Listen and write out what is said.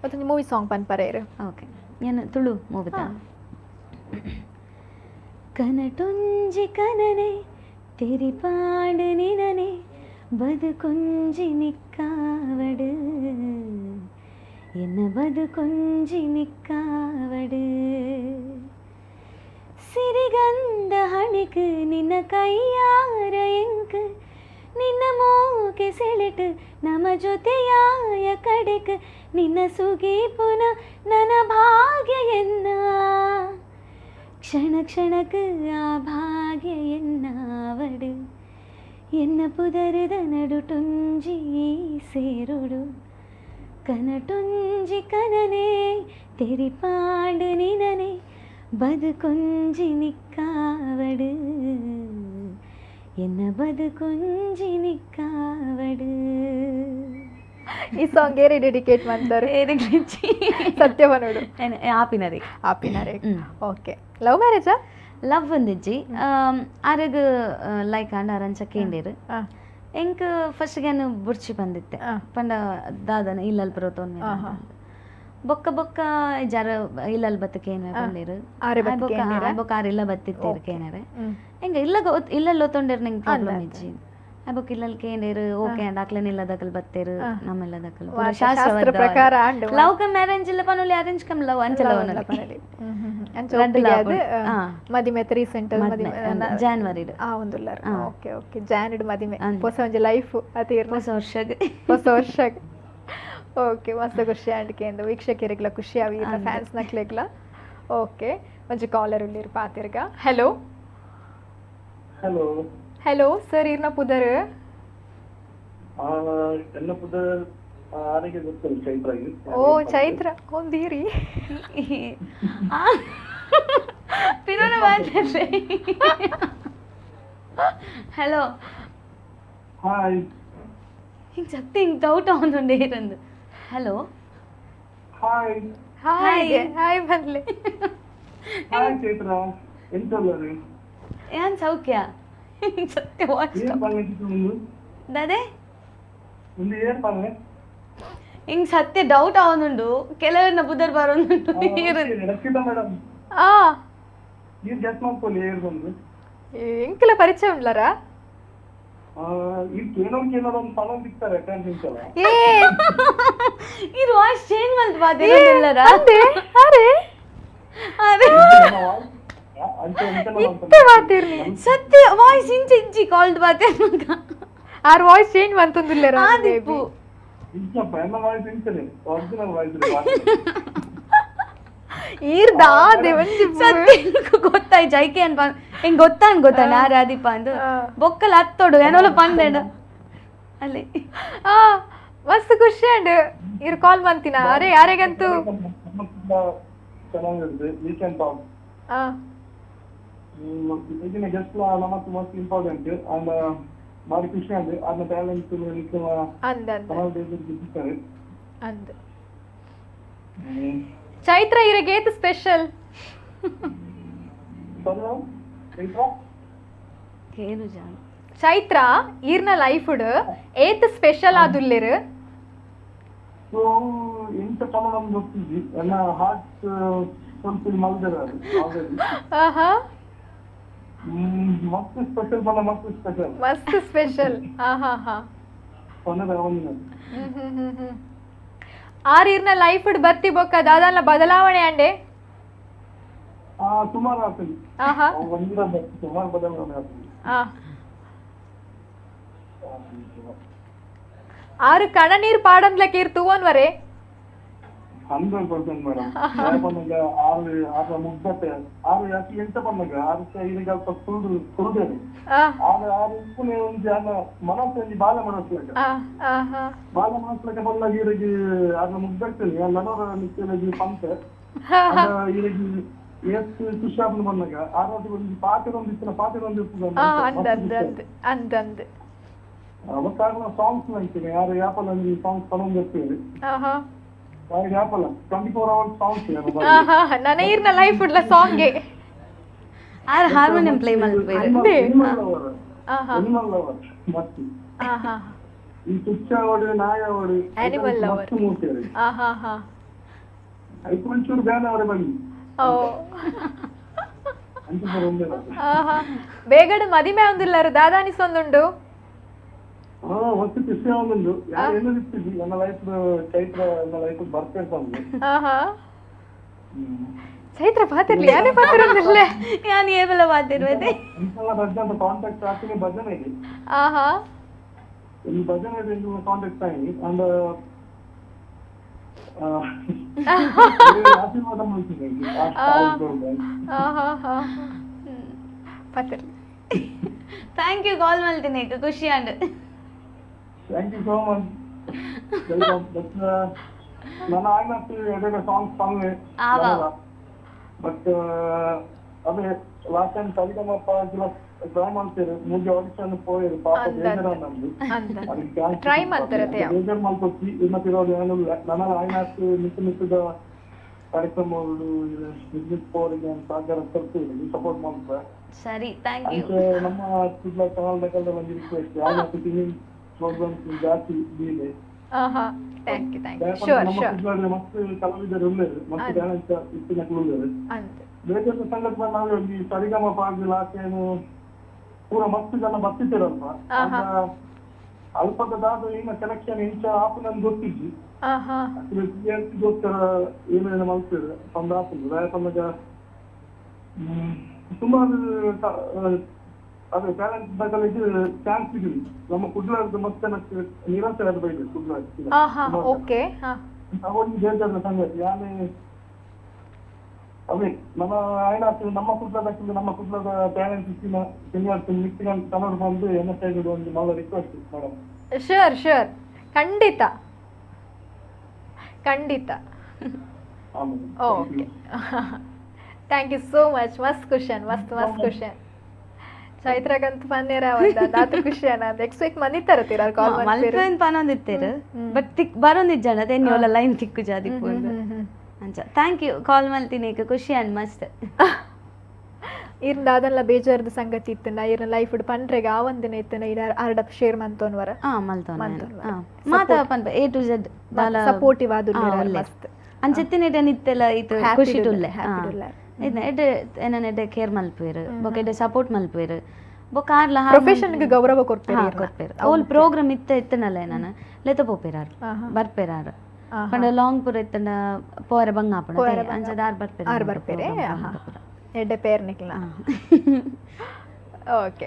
ಮತ್ತೊಂದು movie song ಪನ್ಪರೇರು okay ಏನು ತುಳು ಮೂವಿದ ಹಾ. ಕನಟೊಂಜಿ ಕನನೆ ತೆರಿಪಾಡು ನಿನನೆ ಬದುಕೊಂಜಿ ನಿಕ್ಕಾವಡು ಎನ್ನ ಬದುಕೊಂಜಿ ನಿಕ್ಕಾವಡು ಸಿರಿಗಂಧ ಹಣಿಕು ನಿನ್ನ ಕೈಯಾರ ಎಂಕ್ ನಿನ್ನ ಮೋಕೆ ಸೆಳೆಟು ನಮ ಜೊತೆಯಾಯ ಕಡೆಕ್ ನಿನ್ನ ಸುಗಿ ಪುನ ನನ್ನ ಭಾಗ್ಯ ಎನ್ನ ಕ್ಷಣ ಕ್ಷಣಕ್ಕೆ ಆ ಭಾಗ್ಯ ಎನ್ನಾವಡು ಎನ್ನ ಪುದರದ ನಡುಟುಂಜಿ ಸೇರುಡು ಕನಟುಂಜಿ ಕನನೆ ತೆರಿಪಾಡು ನಿನನೆ ಬದುಕೊಂಜಿ ನಿಕ್ಕಾವಡು ಎನ್ನ ಬದುಕೊಂಜಿ ನಿಕ್ಕಾವಡು ಈ ಸಾಂಗ್ ಏರಿ ಡೆಡಿಕೇಟ್ ಮಾಡ್ತಾರೆ ಸತ್ಯವನೋಡು ಆಪಿನರಿ ಆಪಿನಾರೆ ಹ್ಮ್. Okay love ಮ್ಯಾರೇಜಾ love ಒಂದಿಜ್ಜಿ Araga like ಅಂಡ ಅರಂಚ ಕೇಂದಿರು ಎಂಕ್ ಫಸ್ಟ್ಗೇನು ಬುರ್ಚಿ ಬಂದಿತ್ತೆ ಆ. ಪಂಡ ದಾದನ ಇಲ್ಲಲ್ ಬರೋತೋನ್ ಆಹಾ. ಬೊಕ್ಕ ಬೊಕ್ಕ ಜರ ಇಲ್ಲಲ್ ಬತ್ತಕೇನು ಆ. ಬಂದಿರು ಆರೆ? ಬೊಕ್ಕ ಆರ್ ಇಲ್ಲ ಬತ್ತಿತ್ತಿರು Okay. ಕೇನರೆ ಹ್ಮ್. ಹೆಂಗ ಇಲ್ಲ ಇಲ್ಲಲ್ಲಿ ಓತೊಂಡಿರ್ ನಂಗೆ ಪ್ರಾಬ್ಲಮ್ ಇಜ್ಜಿ ಆ ಅಬೊಕ್ ಇಲ್ಲಲ್ ಕೇಂದಿರು ಓಕೆ ಅಂಡ್ ಇಲ್ಲ ಇಲ್ಲದಕಲ್ ಬತ್ತೇರು ಆ. ನಮ್ಮೆಲ್ಲದಕಲ್ ವಾ, ಶಾಸ್ತ್ರ ಪ್ರಕಾರ. ಲವ್ ಕಮ್ ಮ್ಯಾರೇಜ್ ಇಲ್ಲ ಪನೋಲಿ ಅರೇಂಜ್ ಕಮ್ ಲವ್ ಅಂಚಲ ಆ. ಮದಿಮೆ ರೀಸೆಂಟ್ ಮದ್ಮೆ, ಆ ಒಂದು. ಓಕೆ ಓಕೆ ಜನವರಿ ಮದಿಮೆ. ಹೊಸ ಒಂಜಿ ಲೈಫ್ ಅತಿ ಹೊಸ ವರ್ಷ ಹೊಸ ವರ್ಷ ಓಕೆ ಮಸ್ತ್ ಖುಷಿ ಆಂಡ್ಕೆಂದು ವೀಕ್ಷಕರಿಗ್ಲ ಖುಷಿ ಆವಿ ಇಲ್ಲ ಫ್ಯಾನ್ಸ್ ನಕ್ಲೆಗ್ಲ ಓಕೆ ಒಂಜಿ ಕಾಲರ್ ಉಳ್ಳಿರ್ ಪಾತಿರ್ಗ. ಹಲೋ ಹಲೋ ಹಲೋ ಸರ್ ಇರ್ನ ಪುದರ್. ಎಲ್ಲ ಪುದರ್ ಆರೋಗ್ಯ ಚೈತ್ರ ಚೈತ್ರ ಓ ಚೈತ್ರ. ಒಂದೀರಿ ಪಿರೋನ ಮಾತಾಡ್ರಿ. ಹಲೋ ಹಾಯ್ ಹಿಂಗೆ ಸತ್ತಿ ಹಿಂಗೆ ಡೌಟ್ ಅವನುಂಡೆ ಇರಂದು hello hi hi hi ಬಂದ್ಲೆ hi Chaitra ಎಂತಲ್ಲ ರೀ ಏನ್ ಸೌಖ್ಯ ಹಿಂಗೆ ಸತ್ಯ ವಾಚ್ ಏನ್ ಬಂದಿತ್ತು ಒಂದು ದಾದೆ ಒಂದು ಏನ್ ಬಂದೆ ಹಿಂಗೆ ಸತ್ಯ ಡೌಟ್ ಅವನುಂಡು ಕೆಲವರನ್ನ ಬುಧರ್ ಬರೋನುಂಡು ಇರಂದು ರಕ್ಷಿತಾ ಮೇಡಮ್ ಆ ನೀವು ಗೆಸ್ಟ್ ಮಾಡ್ಕೊಳ್ಳಿ ಏರ್ ಬಂದು ಎಂಕಲ ಪರಿಚಯ ಉಂಡ್ಲರ ಇದು ಕೇಳೋನ್ ಕೇಳೋದು ಒಂದು ಫಾಲೋ ಸಿಗ್ತಾರೆ ಅಟೆಂಡೆನ್ಸ್ ಎಲ್ಲ ಏ ಇದು ವಾಯ್ಸ್ ಚೇಂಜ್ ಮಾಡ್ದು ಬಾದಿರೋದಿಲ್ಲರ ಅಂದೆ ಅರೆ ಅದೇ ಅಂತ ಎಂತೆಲ್ಲ ಇತ್ತೆ ಮಾತಿರ್ನಿ ಸತ್ಯ ವಾಯ್ಸ್ ಇಂಚ ಇಜ್ಜಿ ಕಾಲ್ಡ್ ಬಾತೆ ಮಗ ಆರ್ ವಾಯ್ಸ್ ಚೇಂಜ್ ಮಂತಂದುಲ್ಲೆರ ಆದಿಪ್ಪು ಇಲ್ಲಪ್ಪ ಎಲ್ಲ ವಾಯ್ಸ್ ಇಂತಲೇ ಒರಿಜಿನಲ್ ವಾಯ್ಸ್ ಈರ್ದ ಗೊತ್ತಾಯ್ ಜೈಕೆ ಅನ್ಪ ಹೆಂಗ್ ಗೊತ್ತಾನ್ ಗೊತ್ತಾ? ನಾ ರಾಧಿಪ ಅಂದು. ಬೊಕ್ಕಲ್ ಹತ್ತೋಡು ಏನೋಲ ಪಂಡೆಂಡ ಅಲ್ಲಿ. ಆ ಮಸ್ತ್ ಖುಷಿ ಅಂಡ್ ಇವ್ರು ಕಾಲ್ ಮಂತಿನ ಅರೆ ಯಾರಿಗಂತೂ? ಈಗಿನ ಗೆಸ್ಟ್ ನಮಕ್ ಮೋಸ್ಟ್ ಇಂಪಾರ್ಟೆಂಟ್ ಅಂಡ್ ಬಾರಿ ಖುಷಿ ಅಂದ್ರೆ ಅದನ್ನ ಟ್ಯಾಲೆಂಟ್ ಅಂದ ಅಂದ. ಚೈತ್ರ ಇರಗೇತ್ ಸ್ಪೆಷಲ್ ಏನು ಜಾನ್ ಚೈತ್ರ ಈರ್ನ ಲೈಫ್ ಏತ್ ಸ್ಪೆಷಲ್ ಆದುಲ್ಲೆರ್. ಓ ಇಂತ ಕನ್ನಡ ಗೊತ್ತಿದ್ದಿ ಎಲ್ಲ ಹಾರ್ಟ್ ಸ್ವಲ್ಪ ಮಲ್ದಿರ ಮಸ್ತ್ ಸ್ಪೆಷಲ್ ಬಂದ ಮಸ್ತ್ ಸ್ಪೆಷಲ್ ಮಸ್ತ್ ಸ್ಪೆಷಲ್ ಹಾ ಹಾ ಹಾ ಹ್ಮ್ ಹ್ಮ್ ಹ್ಮ್ ಹ್ಮ್. ಆರ್ ಈರ್ನ ಲೈಫ್ ಬತ್ತಿ ಬೊಕ್ಕ ದಾದಲ್ಲ ಬದಲಾವಣೆ ಅಂಡೆ ಆ ಸುಮಾರು ಆಗ್ತದೆ ಆಹಾ ಒಂದಿರ ಸುಮಾರು ಬದಲಾವಣೆ ಆಗ್ತದೆ ಆ ಆರು ಕಣ ನೀರ್ ಪಾಡಂದ್ಲಕ್ಕೆ ಇರ್ ತೂವನ್ವರೆ ಹಂಡ್ರೆಡ್ ಪರ್ಸೆಂಟ್ ಮೇಡಮ್ ಬಂದಾಗ ಆರು ಆರು ಮುಗ್ಗತ್ತೆ ಆರು ಯಾಕೆ ಎಂತ ಬಂದಾಗ ಆರು ಈಗ ಸುಳ್ಳು ಸುಳ್ದೇನೆ ಆ ಆರು ಆರು ಉಪ್ಪುನೆ ಒಂದು ಜಾಗ ಮನಸ್ಸಲ್ಲಿ ಬಾಲ ಮನಸ್ಸು ಆ ಆಹಾ ಬಾಲ ಮನಸ್ಸಕ್ಕೆ ಬಂದಾಗ ಇವರಿಗೆ ಆಗ ಮುಗ್ದಾಗ್ತದೆ ನನವರ ನಿತ್ಯವಾಗಿ ಪಂಚ ಇವರಿಗೆ ಎಷ್ಟು ಖುಷಿಯಾಗಿ ಬಂದಾಗ ಆರೋಗ್ಯ ಒಂದು ಪಾತ್ರ ಒಂದು ಇತ್ತು ಪಾತ್ರ ಒಂದು ಆ ಅಂದ್ ಅಂದ್ ಅಂದ್ ಅಂದ್ ಅಂದ್ ಅವತ್ತಾಗ ಸಾಂಗ್ಸ್ ಅಂತೀನಿ ಯಾರು ಆಪಲ್ ಅಂದ್ರೆ ಸಾಂಗ್ಸ್ ತಗೊಂಡಿರ್ತೀವಿ ನನ್ನ ಈರ್ನ ಲೈಫ್ ಉಡ್ಲ ಸಾಂಗ್ಗೆ ಆರ್ ಹಾರ್ಮೋನಿಯಂ ಪ್ಲೇ ಮಾಡ್ಬೇಕು ಅಂದೆ ಎನಿಮಲ್ ಲವರ್ ಆಹಾ ಎನಿಮಲ್ ಲವರ್ ಮತ್ತೆ ಆಹಾ ಈ ತುಚ್ಚ ಓಡಿ ನಾಯ ಓಡಿ Animal lover. ಮಸ್ತ್ ಮೂರ್ತಿ ಅವ್ರಿಗೆ. ಆಹಾ ಹಾ ಐದು ಒಂಚೂರು ಬೇಡ ಅವರೇ ಬನ್ನಿ ಓ ಅಂತ ಒಂದೇ ಆಹಾ ಬೇಗಡೆ ಮದಿಮೆ ಒಂದಿಲ್ಲರು ದಾದಾನಿಸೊಂದುಂಡು ಹಾ ಹೊಸ ವಿಷಯ ಒಂದೊಂದು ಯಾರು ಏನೋ ಇರ್ತಿದ್ವಿ ನನ್ನ ಲೈಫ್ ಚೈತ್ರ ನನ್ನ ಲೈಫ್ ಬರ್ಬೇಕು ಅಂದ್ರು ಆಹಾ ಹ್ಮ್. ಚೈತ್ರ ಪಾತಿರ್ಲಿ ಯಾರೇ ಪಾತಿರೊಂದಿಲ್ಲ ഞാൻ ಏವೆಲ್ಲ ಮಾತಿರುವುದೇ ಇಂತೆಲ್ಲ ಭಜನೆ ಕಾಂಟ್ಯಾಕ್ಟ್ ಆಗ್ತೀನಿ ಭಜನೆ ಇದೆ ಆಹಾ ಈ ಭಜನೆ ಇದೆ ಕಾಂಟ್ಯಾಕ್ಟ್ ಆಗಿ ಅಂಡ್ ಆಶೀರ್ವಾದ ಮಾಡ್ತೀನಿ ಆಹಾ ಹಾ ಪಾತಿರ್ಲಿ ಥ್ಯಾಂಕ್ ಯು ಕಾಲ್ ಮಾಡ್ತೀನಿ ಖುಷಿ and Thank you so much. ನಾನು ಆಗ್ನಷ್ಟು ಎರಡೆರಡು ಸಾಂಗ್ಸ್ ಸಾಂಗ್ ಆ, ಬಟ್ ಅದೇ ಲಾಸ್ಟ್ ಟೈಮ್ ಸರಿಗಮಪ್ಪ ಟ್ರೈ ಮಾಡ್ತೀರಿ ಮುಂದೆ ಆಡಿಷನ್ ಪೋಯಿರಿ ಪಾಪ ಅಂತ. ನಮ್ದು ಅಂತ ಅದಕ್ಕೆ chance Try ಮಾಡ್ತಾರೆ ಅತ್ತೆ. ಬೇಜಾರ್ ಮಾಡ್ಕೊತಿ ಇನ್ನತ್ತಿರೋದು ಏನಿಲ್ಲ ಆಗ್ನಷ್ಟು ಮಿಕ್ಕ ಮಿಕ್ಕಿದ ಕಾರ್ಯಕ್ರಮಗಳು ಬಿಸ್ನೆಸ್ ಪೋರಿಗೆ ಅಂತ ಸಹಕಾರ ತರ್ತೀವಿ ಸಪೋರ್ಟ್ ಮಾಡ್ತಾರೆ ಸರಿ ಥ್ಯಾಂಕ್ ಯು ಅದಕ್ಕೆ ನಮ್ಮ ಚಾನಲ್ ಬೇಕಾದ್ರೆ ಒಂದು ರಿಕ್ವೆಸ್ಟ್ ಯಾವ ತಿನ್ನಿ ಪ್ರೋಗ್ರಾಮ್ಸ್ ಜಾಸ್ತಿ ಇದೆ thank you thank you sure sure ಕಲಾವಿದರು ಉಳ್ಳೇರು ಮಸ್ತ್ ಅದೇ. ಟ್ಯಾಲೆಂಟ್ ಇತ್ತಿನ ಉಳ್ಳೇರು ಅಂತ ಬೇಜಾರು ಸಂಗತಿ ನಾವು ಈ ಸರಿಗಮ ಪಾಗಿ ಲಾಕೇನು ಪೂರ ಮಸ್ತ್ ಜನ ಬರ್ತಿದ್ದೀರಲ್ವ? ಆಹಾ. ಅಲ್ಪದಾದ ಈಗ ಸೆಲೆಕ್ಷನ್ ಇಂಚ ಆಪ್ ನನ್ಗೆ ಗೊತ್ತಿದ್ವಿ. ಆಹಾ. ಗೋಸ್ಕರ ಏನೇನು ಮಾಡ್ತಾರೆ ಒಂದು ಆಪ್ ಯಾಕಂದಾಗ ಸುಮಾರು ಅದೇ ಟ್ಯಾಲೆಂಟ್ ಬಗ್ಗೆ ಚಾನ್ಸ್ ಸಿಗಲಿ ನಮ್ಮ ಕುಡ್ಲಾರ್ದು ಮತ್ತೆ ನನಗೆ ನಿರಾಸೆ ಆಗಬೇಕು ಕುಡ್ಲಾರ್ದು ಓಕೆ ಬೇಜಾರ ಸಂಗತಿ. ಯಾನೆ ಅದೇ ನಮ್ಮ ಆಯ್ನ ನಮ್ಮ ಕುಡ್ಲದ ನಮ್ಮ ಕುಡ್ಲಾದ ಟ್ಯಾಲೆಂಟ್ ಇತ್ತಿನ ಶನಿವಾರ ಮಿಕ್ಸಿಗನ್ ಕನ್ನಡ ಬಂದು ಎನ್ನ ಸೈಡ್ ಒಂದು ಮಲ್ಲ ರಿಕ್ವೆಸ್ಟ್ ಮೇಡಮ್ ಶೋರ್ ಶೋರ್ ಖಂಡಿತ. ಖಂಡಿತ. Okay. Thank you so much ಮಸ್ತ್ ಖುಷನ್ ಮಸ್ತ್ ಮಸ್ತ್ ಖುಷನ್ ಚೈತ್ರಗಂತ ಬಂದಿರ ದಾತು ಖುಷಿ ಅನ್ನೋದು ಎಕ್ಸ್ಪೆಕ್ಟ್ ಮಂದಿತ್ತಾರ ಕಾಲ್ ಮಲ್ಪೆನ್ ಪನೊಂದಿತ್ತೇರು ಬಟ್ ತಿಕ್ ಬರೊಂದಿದ್ ಜನ ತೆನ್ ಯೋಲ ಲೈನ್ ತಿಕ್ಕು ಜಾದಿ ಅಂಚ. ಥ್ಯಾಂಕ್ ಯು ಕಾಲ್ ಮಲ್ತೀನಿ ಈಗ. ಖುಷಿ ಅಂಡ್ ಮಸ್ತ್. ಇರ್ನ ಅದೆಲ್ಲ ಬೇಜಾರದ ಸಂಗತಿ ಇತ್ತನ ಇರ್ನ ಲೈಫ್ ಪಂಡ್ರೆಗ ಆ ಒಂದಿನ ಇತ್ತನ ಇಡ ಅರ್ಡ ಶೇರ್ ಮಂತೋನ್ವರ ಆ ಮಲ್ತೋನ ಮಲ್ತೊನ್ವರ. ಮಾತ ಪನ್ಪ. ಎ ಟು ಜೆಡ್ ಸಪೋರ್ಟಿವ್ ಆದು. ಮಸ್ತ್. ಅಂಚೆತ್ತಿನ ಇಡ ನಿತ್ತೆಲ ಇದು ಖುಷಿ ಟುಲ್ಲೆ happy ಡುಲ್ಲೆ. ಇದನ್ನ ಎಡೆ ಏನನ ಎಡೆ ಕೇರ್ ಮಲ್ಪೇರು ಬೊಕ ಎಡೆ ಸಪೋರ್ಟ್ ಮಲ್ಪೇರು ಬೊಕ ಆರ್ಲ ಪ್ರೊಫೆಷನ್ಗೆ ಗೌರವ ಕೊಡ್ತೀರಿ ಹಾ ಕೊಡ್ಪೇರು ಓಲ್ ಪ್ರೋಗ್ರಾಮ್ ಇತ್ತ ಇತ್ತನಲ್ಲ ನಾನು ಲೇತ ಪೋಪೇರಾರು. ಬರ್ಪೇರಾರು. ಪಂಡ ಲಾಂಗ್ ಪುರ ಇತ್ತನ ಪೋರೆ ಬಂಗಾಪಣ ಪೋರೆ ಅಂಚದ ಆರ್ ಬರ್ಪೇರು? ಆರ್ ಬರ್ಪೇರೆ ಎಡೆ ಎಡ್ಡೆ ಪೇರ್ ನಿಕ್ಲ ಓಕೆ